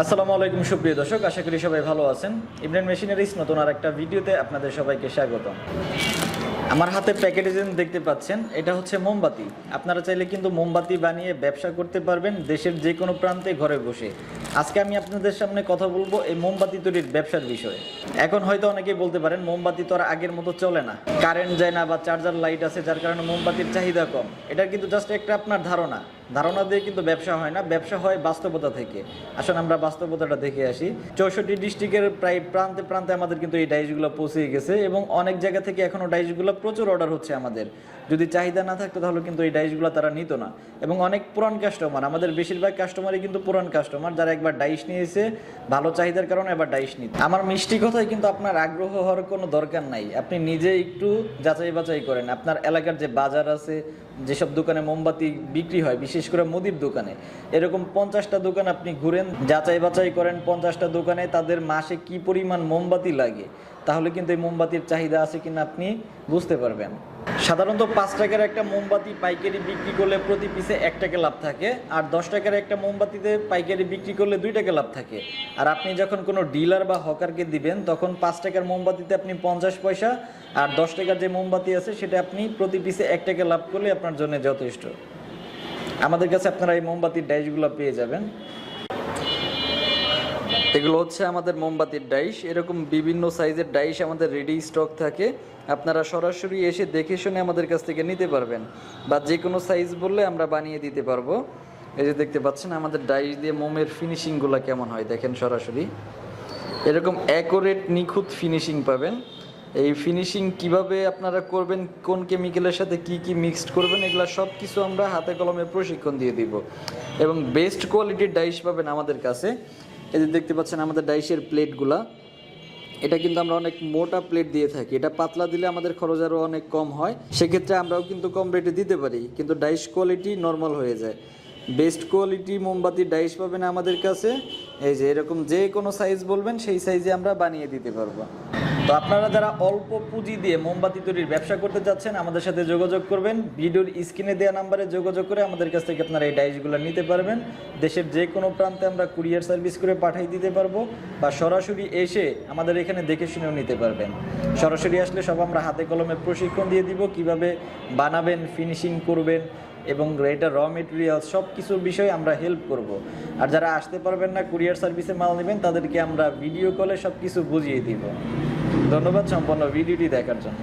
আসসালামু আলাইকুম, সুপ্রিয় দর্শক, আশা করি সবাই ভালো আছেন। ইমরান মেশিনারিজ নতুন আর একটা ভিডিওতে আপনাদের সবাইকে স্বাগত আমার হাতে প্যাকেটেজিং দেখতে পাচ্ছেন, এটা হচ্ছে মোমবাতি। আপনারা চাইলে কিন্তু মোমবাতি বানিয়ে ব্যবসা করতে পারবেন দেশের যে কোনো প্রান্তে ঘরে বসে। আজকে আমি আপনাদের সামনে কথা বলব এই মোমবাতি তৈরির ব্যবসার বিষয়ে। এখন হয়তো অনেকেই বলতে পারেন, মোমবাতি তো আর আগের মতো চলে না। কারেন্ট যায় না বা চার্জার লাইট আছে, যার কারণে মোমবাতির চাহিদা কম। এটা কিন্তু জাস্ট একটা আপনার ধারণা। ধারণা দিয়ে কিন্তু ব্যবসা হয় না, ব্যবসা হয় বাস্তবতা থেকে। আসলে আমরা বাস্তবতাটা দেখে আসি। চৌষট্টি ডিস্ট্রিক্টের প্রায় প্রান্তে প্রান্তে আমাদের কিন্তু এই ডাইসগুলো পৌঁছে গেছে এবং অনেক জায়গা থেকে এখনও ডাইসগুলো প্রচুর অর্ডার হচ্ছে আমাদের। যদি চাহিদা না থাকতো তাহলে কিন্তু এই ডাইসগুলো তারা নিত না। এবং অনেক পুরান কাস্টমার আমাদের বেশিরভাগ কাস্টমারই কিন্তু পুরান কাস্টমার যারা একবার ডাইস নিয়েছে, ভালো চাহিদার কারণে এবার ডাইস নিত। আমার মিষ্টি কথায় কিন্তু আপনার আগ্রহ হওয়ার কোনো দরকার নাই। আপনি নিজে একটু যাচাই বাছাই করেন। আপনার এলাকার যে বাজার আছে, যেসব দোকানে মোমবাতি বিক্রি হয়, বিশেষ করে মুদির দোকানে। এরকম পঞ্চাশটা দোকান আপনি ঘুরেন, যাচাই বাছাই করেন পঞ্চাশটা দোকানে, তাদের মাসে কি পরিমাণ মোমবাতি লাগে, তাহলে কিন্তু এই মোমবাতির চাহিদা আছে কিনা আপনি বুঝতে পারবেন। সাধারণত পাঁচ টাকার একটা মোমবাতি পাইকারি বিক্রি করলে প্রতি পিসে এক টাকা লাভ থাকে, আর দশ টাকার একটা মোমবাতিতে পাইকারি বিক্রি করলে দুই টাকা লাভ থাকে। আর আপনি যখন কোনো ডিলার বা হকারকে দিবেন, তখন পাঁচ টাকার মোমবাতিতে আপনি পঞ্চাশ পয়সা, আর দশ টাকার যে মোমবাতি আছে, সেটা আপনি প্রতি পিসে এক টাকা লাভ করলে আপনার জন্য যথেষ্ট। আমাদের কাছে আপনারা এই মোমবাতির ডাইসগুলো পেয়ে যাবেন। এগুলো হচ্ছে আমাদের মোমবাতির ডাইস এরকম বিভিন্ন সাইজের ডাইস আমাদের রেডি স্টক থাকে। আপনারা সরাসরি এসে দেখে শুনে আমাদের কাছ থেকে নিতে পারবেন। বা যে কোনো সাইজ বললে আমরা বানিয়ে দিতে পারব। এই যে দেখতে পাচ্ছেন, আমাদের ডাইস দিয়ে মোমের ফিনিশিংগুলো কেমন হয় দেখেন সরাসরি। এরকম অ্যাকোরেট নিখুঁত ফিনিশিং পাবেন। এই ফিনিশিং কীভাবে আপনারা করবেন, কোন কেমিক্যালের সাথে কি কি মিক্সড করবেন, এগুলো সব কিছু আমরা হাতে কলমে প্রশিক্ষণ দিয়ে দিব। এবং বেস্ট কোয়ালিটির ডাইস পাবেন আমাদের কাছে। এই যে দেখতে পাচ্ছেন আমাদের ডাইসের প্লেটগুলা এটা কিন্তু আমরা অনেক মোটা প্লেট দিয়ে থাকি। এটা পাতলা দিলে আমাদের খরচ আরও অনেক কম হয়। সেক্ষেত্রে আমরাও কিন্তু কম রেটে দিতে পারি। কিন্তু ডাইস কোয়ালিটি নর্মাল হয়ে যায়। বেস্ট কোয়ালিটি মোমবাতির ডাইস পাবেন আমাদের কাছে। এই যে এরকম যে কোনো সাইজ বলবেন, সেই সাইজে আমরা বানিয়ে দিতে পারব। তো আপনারা যারা অল্প পুঁজি দিয়ে মোমবাতি তৈরির ব্যবসা করতে যাচ্ছেন আমাদের সাথে যোগাযোগ করবেন। ভিডিওর স্ক্রিনে দেওয়া নাম্বারে যোগাযোগ করে আমাদের কাছ থেকে আপনারা এই ডাইসগুলো নিতে পারবেন। দেশের যে কোনো প্রান্তে আমরা কুরিয়ার সার্ভিস করে পাঠিয়ে দিতে পারব বা সরাসরি এসে আমাদের এখানে দেখে শুনেও নিতে পারবেন। সরাসরি আসলে সব আমরা হাতে কলমে প্রশিক্ষণ দিয়ে দিব, কীভাবে বানাবেন, ফিনিশিং করবেন এবং এটা র মেটেরিয়াল সব কিছুর বিষয়ে আমরা হেল্প করব। আর যারা আসতে পারবেন না, কুরিয়ার সার্ভিসে মাল নেবেন, তাদেরকে আমরা ভিডিও কলে সব কিছু বুঝিয়ে দিব। ধন্যবাদ সম্পন্ন ভিডিওটি দেখার জন্য।